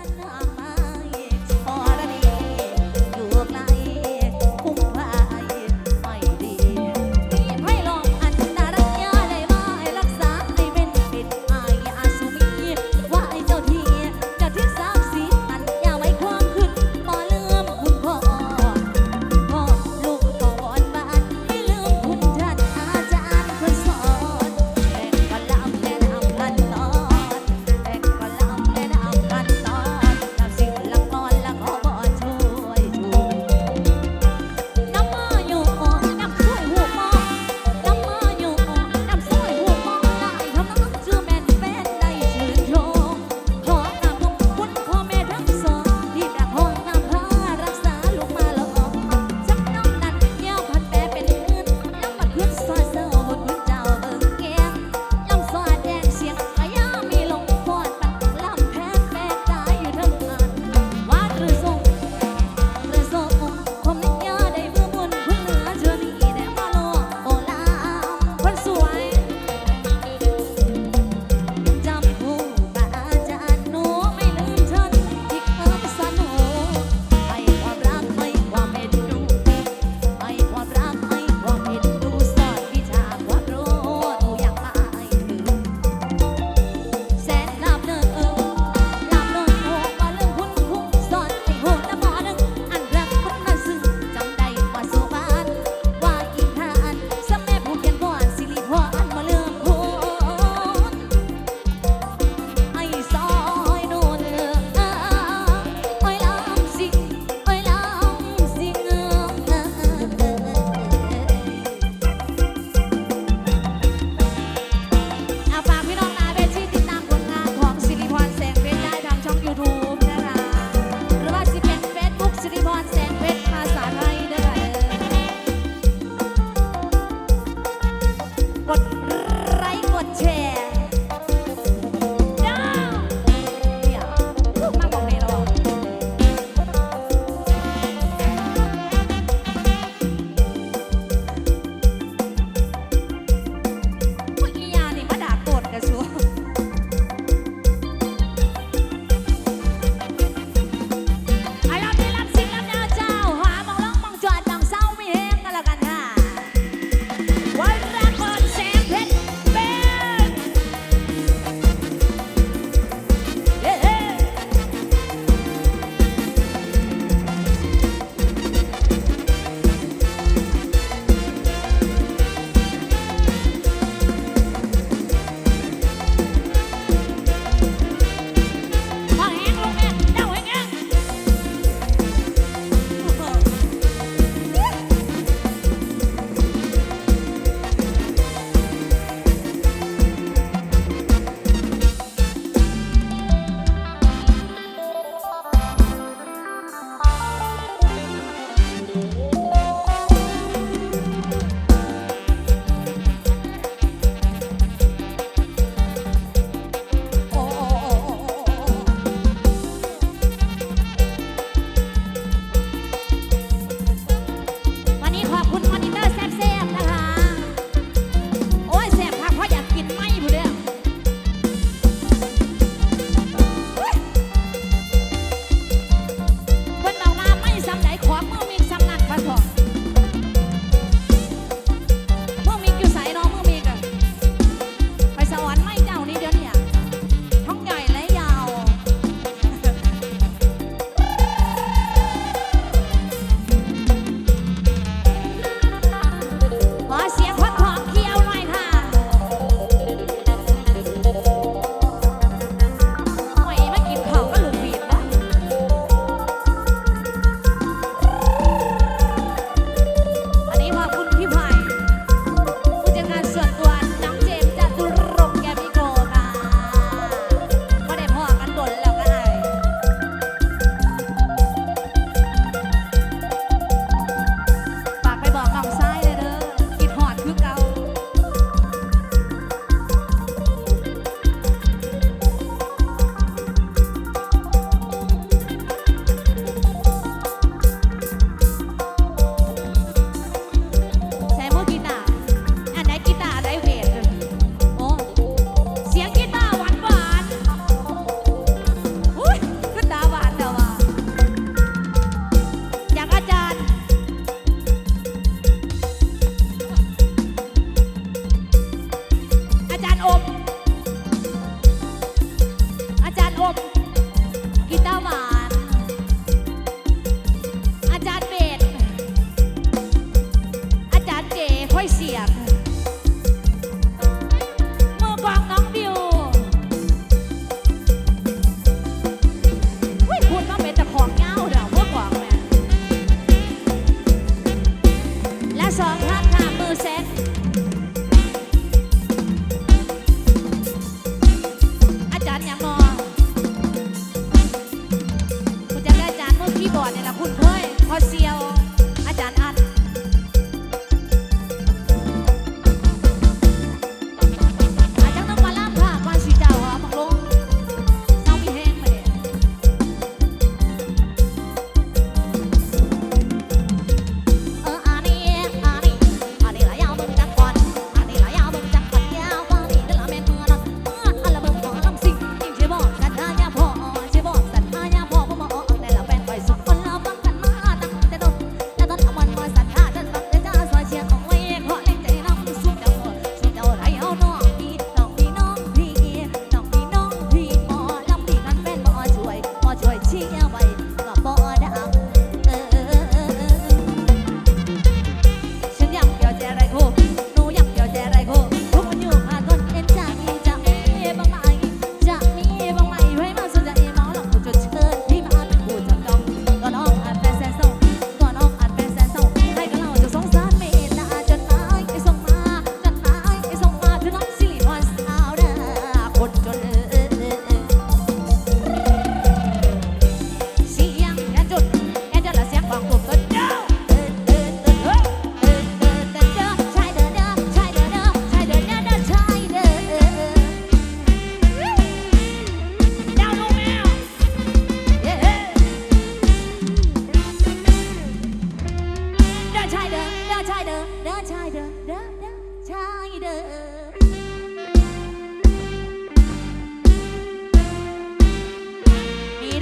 านนา สอนทัดหน้ามือแสน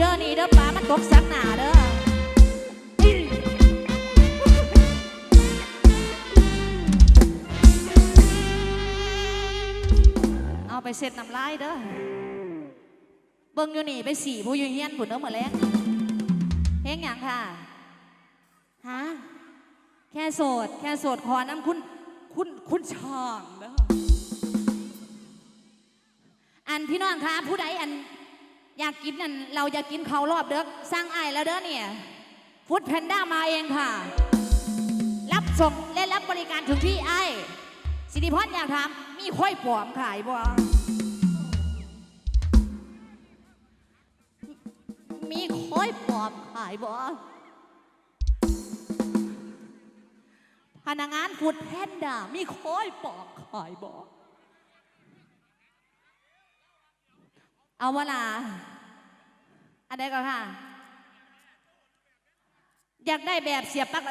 ้อนี่เด้อปลามันตกสักหนาเด้อไปเสร็จน้ำลายเด้อเบิ้งอยู่นี่ไปสี่ผู้ยืนเฮียนผุนเด้อเหมือนแรงเฮงอย่างค่ะฮะแค่โสด แค่โสดขอน้ำคุณคุณคุณช่างเด้ออันพี่น้องค่ะผู้ใดอัน อยากกินนั่นเราจะกินเขารอบเด้อสร้างไอแล้วเด้อเนี่ยฟู้ดแพนด้ามาเองค่ะ รับส่งและรับบริการถึงที่ไอสิริพรอยากถามมีค่อยปลอมขายบ่มีค่อยปลอมขายบ่พนักงานฟู้ดแพนด้ามีค่อยปลอมขายบ่ เอาเวลาอันใดก็ค่ะ อยากได้แบบเสียบปลั๊ก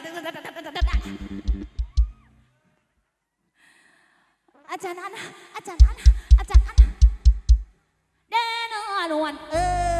อาจารย์อันอาจารย์อันอาจารย์อันเดนอลวนเออ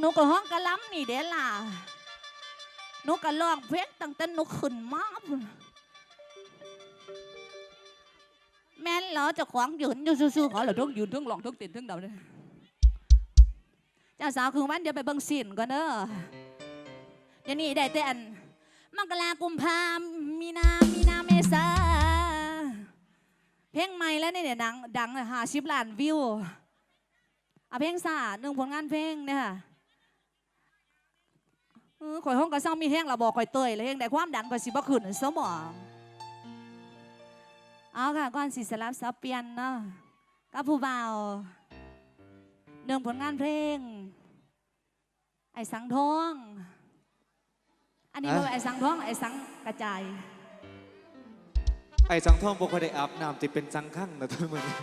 หนูก็ห้องกะล้ำนี่เด้ล่ะหนูก็ร้องเพลงตั้งแต่หนูขึ้นมาแม่นเหรอจะขวางยืนอยู่ซื่อๆขอเหรอทั้งยืนทั้งร้องทั้งต้นทั้งเดาเลยเจ้าสาวคือวันเดี๋ยวไปเบิ่งซีนก่อนเด้อเดี๋ยวนี้ได้แต่อันมกรากุมภามีนา มีนาเมษาเพลงใหม่แล้วเนี่ยดังดังหาชิบล้านวิวเอาเพลงซาหนึ่งผลงานเพลงเนี่ยค่ะ ข่อยห้องก็เศร้ามีแห้งเราบอกข่อยเตยเลยแห้งแต่ความดันข่อยสิบ่ขึ้นสมองเอาค่ะก่อนสิสลับซับเปลี่ยนเนาะกับผู้บ่าวหนึ่งผลงานเพลง ไอ้สังทอง อันนี้อะบ่ไอ้สังทองไอ้สังกระจายไอ้สังทองบ่ค่อยได้อาบน้ำที่เป็นสังคั่งนะทุกมื้อนี้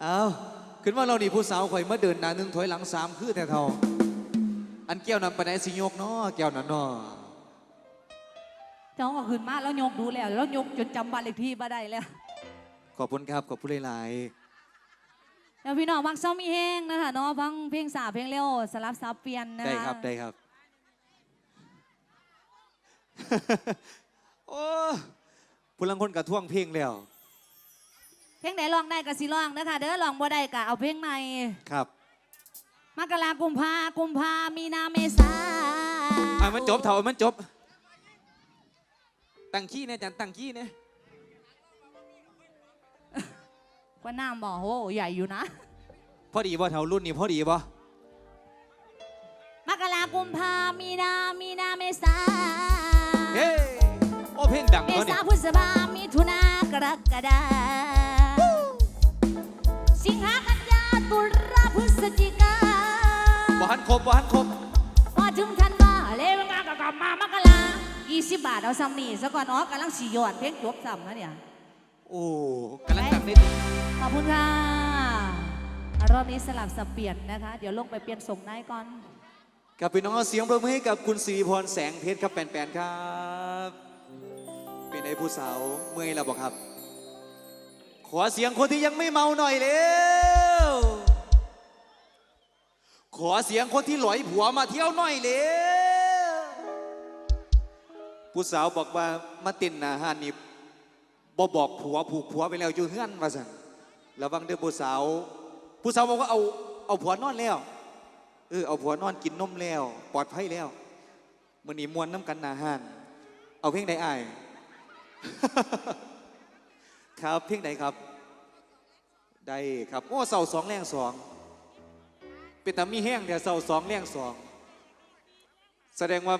เอาขึ้นว่าเรานี่ผู้สาวข่อยมาเดินหน้าหนึ่งถอยหลังสามคือแต่เท่า อันแก้วนั้นไปไหนสิยกเนาะแก้วนั้นเนาะเจ้าก็ขึ้นมาแล้วยกดูแล้วแล้วยกจนจำบ้านเลขที่บ่ได้แล้วขอบคุณครับขอบคุณหลายแล้วพี่น้องมักซ้อมมีแห้งนะคะเนาะฟังเพลงสาเพลงเร็วสลับซับเปลี่ยนๆนะได้คะครับได้ครับโอ้ผู้ลังคนกระท่วงเพลงแล้วเพลงไหนร้องได้ก็สิร้องนะคะเด้อร้องบ่ได้ก็เอาเพลงใหม่ครับ มกรากุมภากุมภามีนาเมษาอะมันจบเท่ามันจบ ตั้งขี้เนี่ยจันตั้งขี้เนี่ยว่าน้ำบ่โหใหญ่อยู่นะ พอดีบ่เท่ารุ่นนี้พอดีบ่มกรากุมภามีนามีนาเมษาเฮ้โอ้เพลงดังเมตัวษานี้พฤษภามิถุนากรกฎาสิงหากันยาตุลาพฤศจิกา บ่หันครบบ่หันครบพอถึงธันวาเลวงากกลับมามกรา20 บาทเอาซ้ำนี่ซะก่อนอ๋อกำลังสีหยอด เพลงจบซ้ำนะเนี่ย โอ้กำลังดังได้ดีขอบคุณค่ะรอบนี้สลับสับเปลี่ยนนะคะ เดี๋ยวลงไปเปลี่ยนส่งได้ก่อนกับพี่น้องเอาเสียงประมือให้กับคุณศรีพรแสงเพชรครับแปนๆครับ เป็นไอ้ผู้สาวเมื่อยแล้วบอกครับ ขอเสียงคนที่ยังไม่เมาหน่อยเร็ว ขอเสียงคนที่หลอยผัวมาเที่ยวหน่อยเร็วผู้สาวบอกว่ามาตินนาหานนี่บ่บอกผัวผูกผัวไปแล้วอยู่เฮือนว่าสั่นระวังเด้อผู้สาว ผู้สาวบอกว่าเอาเอาผัวนอนแล้วเออเอาผัวนอนกินนมแล้ว ปลอดภัยแล้วมื่อนี้มวนน้ำกันนาหานเอาเพลงใดอ้ายครับเพลงใดครับ ได้ครับโอ้เสาสองแรงสอง เป็นแต่มีแห้งเดี๋ยวเสาสองแรงสอง แสดงว่า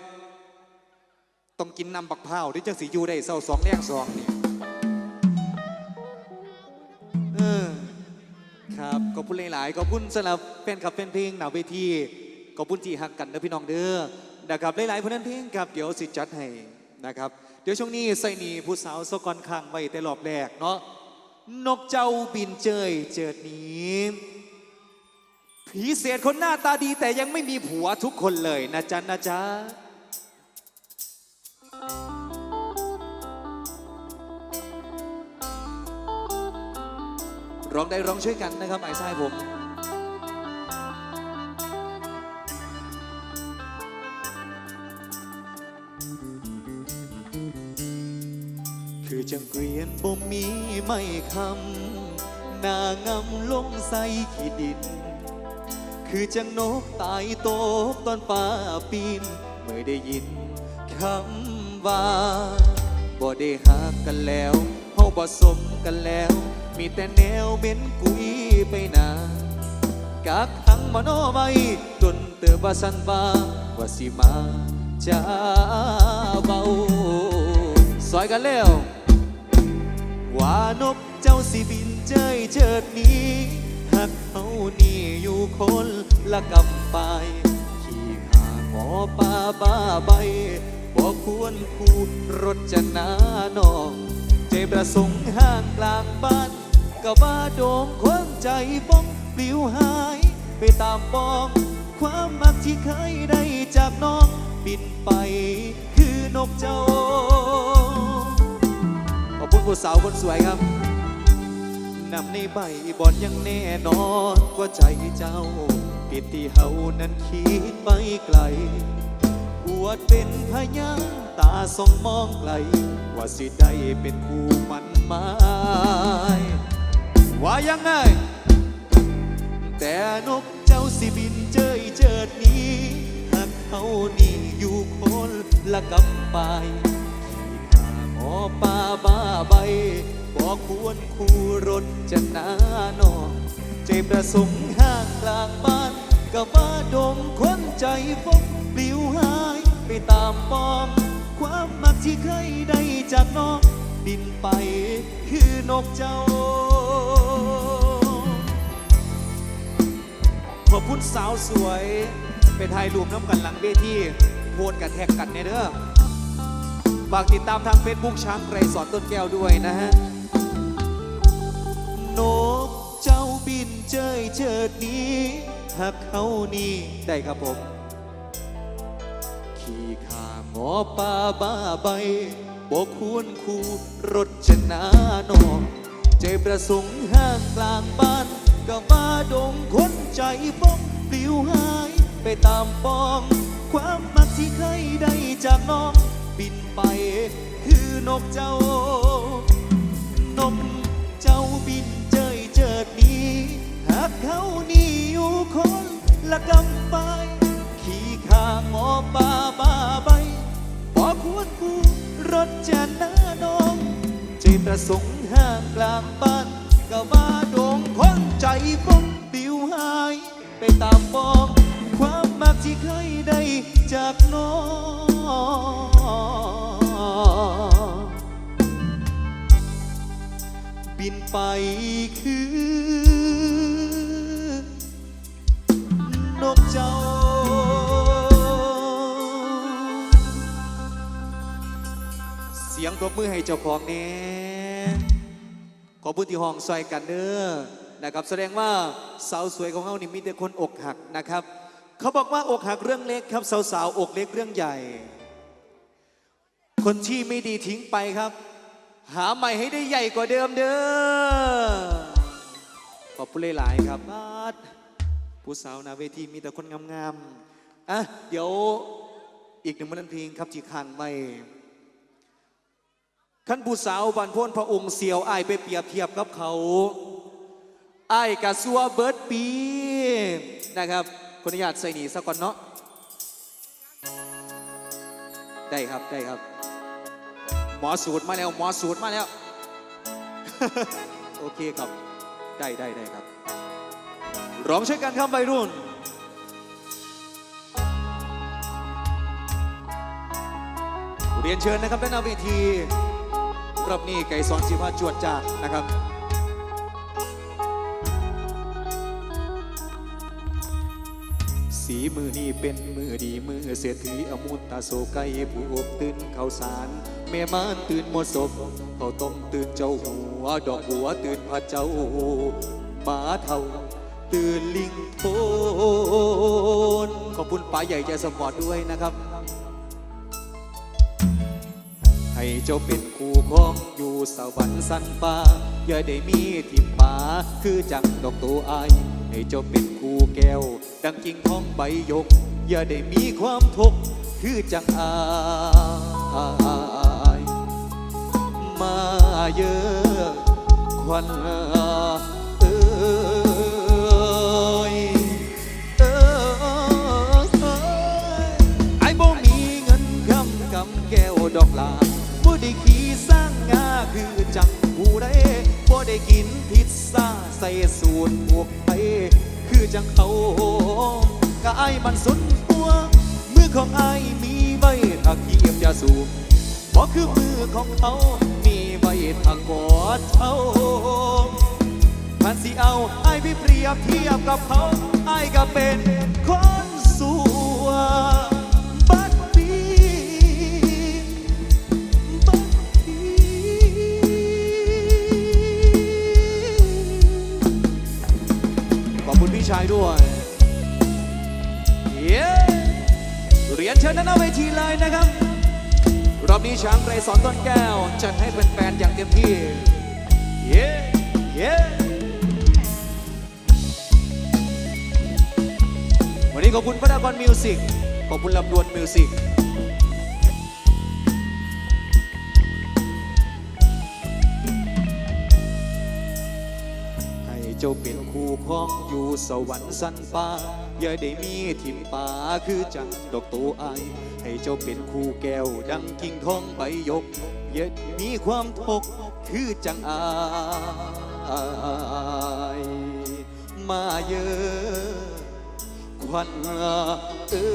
ต้องกินน้ำบักพร้าวที่จะสีอยู่ได้เสาสองแรงสองนี่เออครับขอบคุณหลาย ๆ ขอบคุณสำหรับแฟนคลับแฟนเพลงหนาเวทีขอบคุณที่หักกันนะพี่น้องเด้อนะครับหลายๆผลงานเพลงครับเดี๋ยวสิจัดให้นะครับ เดี๋ยวช่วงนี้ใส่หนีผู้สาวสกอนข้างไว้แต่รอบแรกเนาะนกเจ้าบินเจยเจิดหนี้ ผีเศษคนหน้าตาดีแต่ยังไม่มีผัวทุกคนเลยนะจ๊ะนะจ๊ะร้องได้ร้องช่วยกันนะครับไอ้ทรายผมคือจังเกวียนบ่มีไม่คำนางงำลงใส่ขี้ดิน คือจังนกตายโตกตอนฟ้าปีน เมื่อได้ยินคำว่าบ่ได้หักกันแล้วเฮาบ่สมกันแล้ว มีแต่แนวเม้นกุยไปหนากักหังมโนไว้จนเตือบ่สันว่าว่าสิมาจ้าเบาซอยกันแล้วว่านกเจ้าสิบินเจยเจิดหนี้หักเขานี่อยู่คน ละกำไปขี่ขาหมอป่าบ้าใบบ่ควรคูรถจะนานองใจประสงค์ห่างกลางบ้านก็ว่าโดมคนใจบ้องปลิวหาย ไปตามปอง ความมักที่เคยได้จากน้อง บินไปคือนกเจ้า ขอบคุณผู้สาวคนสวยครับ นนำในใบบอนยังแน่นอนกว่าใจเจ้าปิดที่เฮานั้นคิดไปไกลอวดเป็นพยานตาส่องมองไกล ว่าสิได้เป็นคู่มันหมายว่ายังไง แต่นกเจ้าสิบินเจยเจิดหนี้หากเขานี่อยู่คนละกำปายขี่ขาหอป่าบ้าใบ บอกควรคู่รถจะหนานอนใจประสงค์ห้างกลางบ้านกับว่าดมควนใจฟกปลิวหายไปตามมองความมักที่เคยได้จากน้องบินไปคือนกเจ้า ขอบคุณสาวสวย เป็นไทยรูปน้ำกันหลังเวทีโพนกับแท็กกันในเด้อฝากติดตามทางเฟซบุ๊กช้างไรสอนต้นแก้วด้วยนะฮะ นกเจ้าบินเจยเจิดนี้หักเขานี่ได้ครับผม ขี่ขาหมอป่าบ้าใบบอกควรคู่รถชนะนองใจประสงค์ห้างกลางบ้านก็ว่าดงคนใจฟ้องปลิวหายไปตามปอง ความมักที่เคยได้จากน้อง บินไปคือนกเจ้านก ละกำไปขี่ข้างหมอป่าบ้าใบบอกควรกูรถจะหน้านองใจประสงค์ห้างกลางบ้านก็ว่าดงคนใจฟงปิวหาย ไปตามปองความมักที่เคยได้จากน้องบินไปคือ นกเจ้า เสียงปรบมือให้เจ้าของแน่ขอพูดที่ห้องซอยกันเด้อนะครับแสดงว่าสาวสวยของเขานี่มีแต่คนอกหักนะครับ เขาบอกว่าอกหักเรื่องเล็กครับ สาวๆอกเล็กเรื่องใหญ่ คนที่ไม่ดีทิ้งไปครับ หาใหม่ให้ได้ใหญ่กว่าเดิมเด้อขอบคุณหลายๆครับบา ผู้สาวนาเวทีมีแต่คนงามๆอะเดี๋ยวอีกหนึ่งมันเพลงครับที่ค้างไว้ขั้นผู้สาวบันพ้นพระองค์เสียวไอไปเปรียบเทียบกับเขาไอายกะซัวเบิร์ดปีนะครับขออนุญาตใส่หนีสักก่อนเนาะได้ครับได้ครับ หมอสูตรมาแล้ว หมอสูตรมาแล้ว โอเคครับ ได้ได้ได้ครับ ร้องช่วยกันครับวัยรุ่นเรียนเชิญนะครับด้านหน้าเวทีรอบนี้ไก่สอนสิพาจวดจากนะครับสีมือนี่เป็นมือดีมือเศรษฐีอมุตตาโซไก่ผู้อบตื่นข้าวสารแม่มานตื่นหมดศพเขาต้มตื่นเจ้าหัว ดอกหัวตื่นพระเจ้าหมาเท่า ตื่นลิงโทนขอบคุณป๋าใหญ่ใจสมอดด้วยนะครับ ให้เจ้าเป็นคู่ของอยู่สวรรค์สันฟ้าอย่าได้มีทิมป่าคือจังดอกตัวไอให้เจ้าเป็นคู่แก้ว ดังกิ่งทองใบยก อย่าได้มีความทุกข์คือจังอายมาเยอะควันเอ้ย ดอกลาบ่ได้ขี่สร้างงาคือจังผู้ใดบ่ได้กินพิซซ่าใส่สูตรพวกไทยคือจังเขากไอ้มันสุนตัวมือของไอ้มีไว้ถ้าเกียบยาสูบบ่คือมือของเขามีไว้ถ้ากอดเท้าพันสิเอาไอ้ายไปเปรียบเทียบกับเขาไอ้ก็เป็นคนสัว ชิญด้านหน้าเวทีเลยนะครับรอบนี้ช้างไกรสอนต้นแก้ว จัดให้แฟนๆอย่างเต็มที่ เย้เย้วันนี้ขอบคุณพระนครมิวสิกขอบคุณลำดวนมิวสิกให้เจ้าเป็นคู่ครองอยู่สวรรค์สันฟ้า อย่าได้มีทิมป่าคือจังดอกตัวอายให้เจ้าเป็นคู่แก้วดังกิ่งทองใบยกอย่ามีความทกคือจังอายมาเยอะควันเออ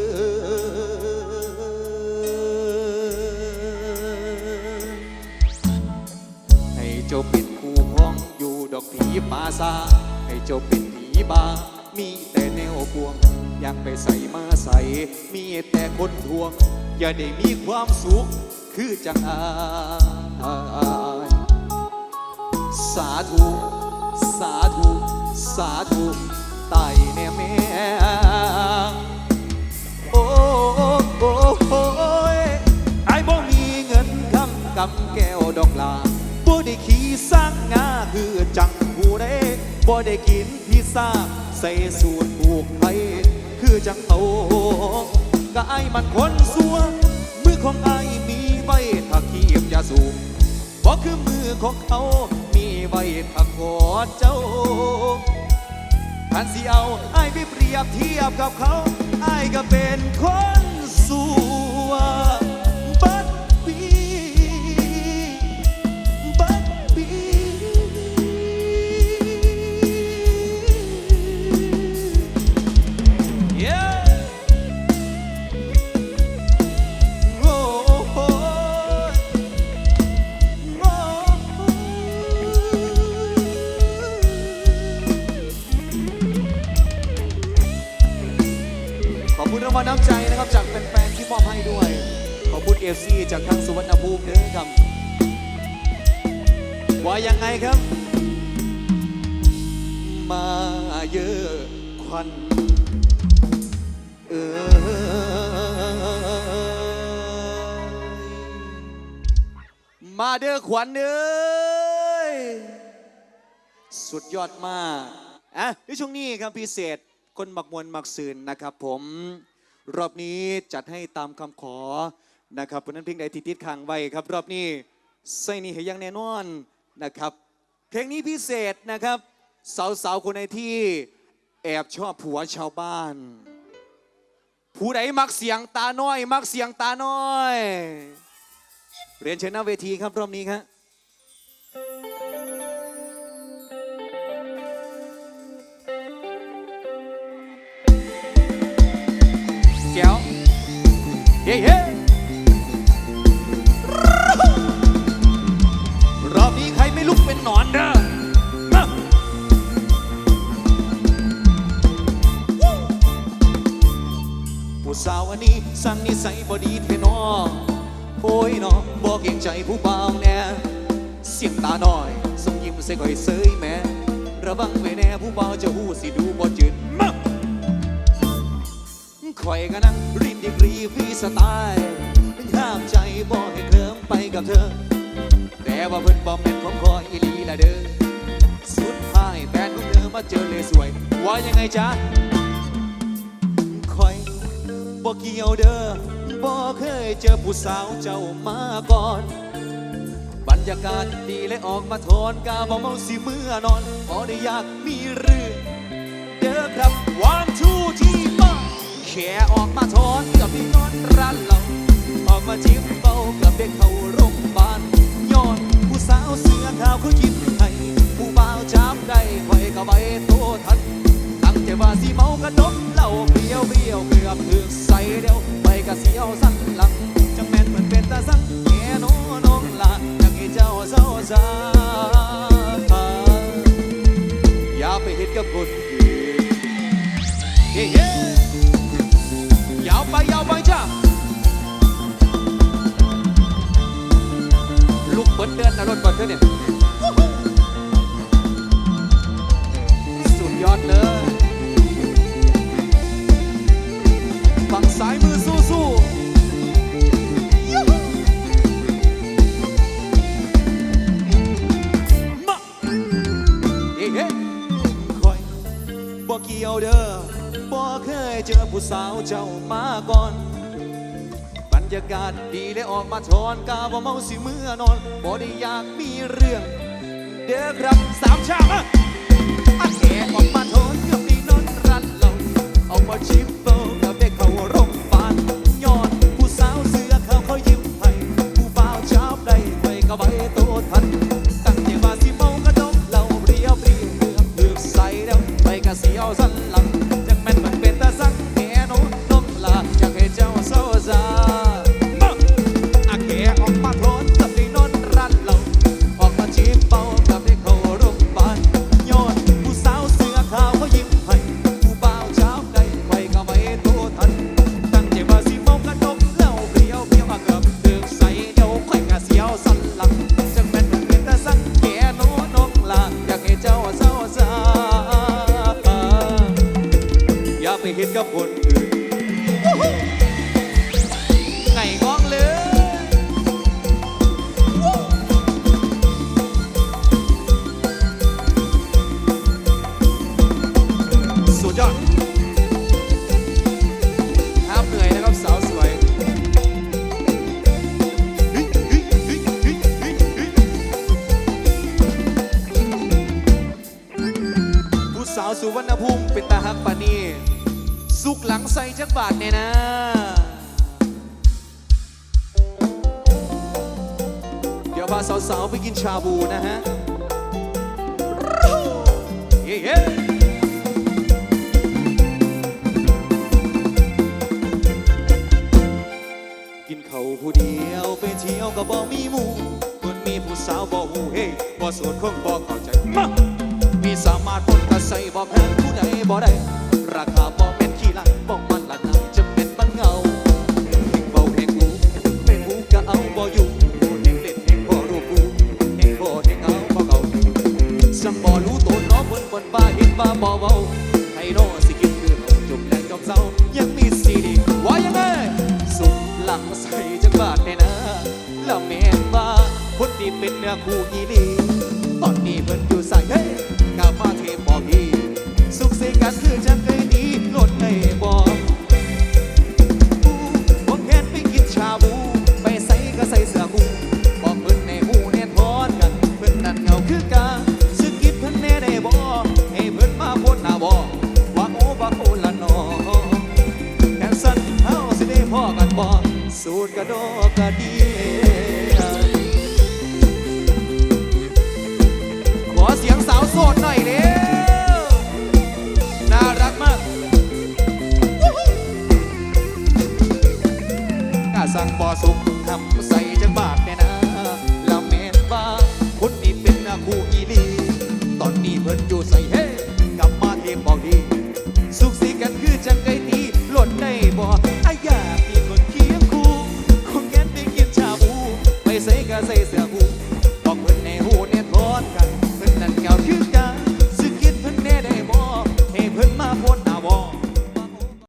ให้เจ้าเป็นคู่พ้องอยู่ดอกผีป่าซาให้เจ้าเป็นผีบา มีแต่แนวพวง อยากไปใส่มาใส่ มีแต่คนทวง อย่าได้มีความสุข คือจังอายสาธุ สาธุ สาธุไต่แน่แม่โอ้โอ้โอ้ยไอ้บ่มีเงินคำกำแก้วดอกลาบ่ได้ขี่สร้างงาคือจังผู้ใดบ่ได้กินพิซซ่า ใส่สูตรผูกไทยคือจังโตก็ไอ้มันคนสัว มือของไอ้มีไว้ถ้าขีบยาสูบบ่คือมือของเขามีไว้ถ้ากอดเจ้าท่านสิเอาไอ้ไปเปรียบเทียบกับเขาไอ้ก็เป็นคนสัว รางวัลน้ำใจนะครับจากแฟนๆที่มอบให้ด้วย ขอบคุณเอฟซีจากทางสุวรรณภูมิด้วยครับว่ายังไงครับ มาเยอะควันเออมาเด้อขวัญเอ้ยสุดยอดมากอะในช่วงนี้ครับพิเศษคนหมักมวลหมักซืนนะครับผม รอบนี้จัดให้ตามคำขอนะครับเพราะนั้นเพลงใดที่ติดค้างไว้ครับ รอบนี้ใส่นี่ให้ยังแน่นอนนะครับ เพลงนี้พิเศษนะครับ สาวๆคนไหนที่แอบชอบผัวชาวบ้าน ผู้ใดมักเสียงตาน้อย มักเสียงตาน้อย เรียนเชิญหน้าเวทีครับรอบนี้ครับ เฮ้เฮ้รอบนี้ใครไม่ลุกเป็นหนอนเด้อผู้สาวอันนี้สั่งนิสัยบอดีเทนอโอ้ยนอบอกเก่งใจผู้เบาวแน่เสียงตาหน่อยสมยิ้มใส่คอยเสยแม่ระวังไว้แน่ผู้เบาวจะหูสิดู ฟรีสไตล์ห้ามใจบอกให้เคลิ้มไปกับเธอ แต่ว่าเพิ่นบอมแม่นของคอยอีหลีละเด้อสุดท้ายแฟนของเธอมาเจอเลยสวย ว่ายังไงจ๊ะคอยบอกเกี่ยวเด้อบอเคยเจอผู้สาวเจ้ามาก่อน บรรยากาศดีเลยออกมาทอนกาบ่เมาสิเมื่อนอนพอได้อยากมีเรื่องเด้อครับ one two ที่ม แค่ออกมาทอนกับพี่นอนร้านเราออกมาจิ้มเบากับเด็กเข้าโรงพยาบาลย้อนผู้สาวเสื้อขาวเขายิ้มให้ผู้บ่าวจับได้คอยเข้าไปโตทันตั้งใจว่าสิเมากระดกเหล้าเปรี้ยวเปรี้ยวเกือบถึงใส่เดียวไปกะเสียวสั่นหลังจังแม่นเหมือนเป็นตาสั่งแง่น้อน้องลาอยากให้เจ้าเศร้าซาอย่าไปเห็นกับคนอื่นเฮ้ เฮ้ยาวไปยาวไปจ้าลูกเบิดเดือนนะรถเบิดเดือนเนี่ยสุดยอดเลยฝั่งซ้ายมือ เจอผู้สาวเจ้ามาก่อน บรรยากาศดีเลยออกมาทอนกาว่าเมาสิเมื่อนอนบ่ได้อยากมีเรื่อง เด้อครับสามชาติอันแก่ออกมาทอนเกือบดีนอนรันเราเอามาชิปเปิลกับเด้เข้าโรง ก็บ่มีหมู่คนมีผู้สาวบ่หูเฮ้บ่โสดคงบ่เข้าใจมามีสามารถคนก็ใส่บ่แพ้ผู้ใดบ่ได้ ราคาบ่แม่นขี้ลักบ่มันละนาจะเป็นบันเงาเฮงเบาเฮงหูเป็นหูก็เอาบ่อยู่เฮงเล่นเฮงบ่รู้กูเฮงบ่เฮงเอาบ่เก่าสังบ่รู้ตัวน้องเพิ่นเพิ่นบ้าเห็นบ้าบ่เว้า เป็นเนื้อคู่อีหลีตอนนี้เพิ่นอยู่ใส่เฮ้ยกลับมาเทบอกอีสุขสกกันคือจังเคยดีลดให้บอกวงแขนไปกินชาบู ไปใส่ก็ใส่เสื้อกูบอกเพิ่นในหูแน่ทอนกัน เพิ่นนั่นเงาคือกันสึกกิดเพิ่นแน่ได้บ่ให้เพิ่นมาพ้นหน้าบ่ว่าโอ้บ่โอละนอแคนสันเฮาสิได้พอกันบ่สูตรกระโดด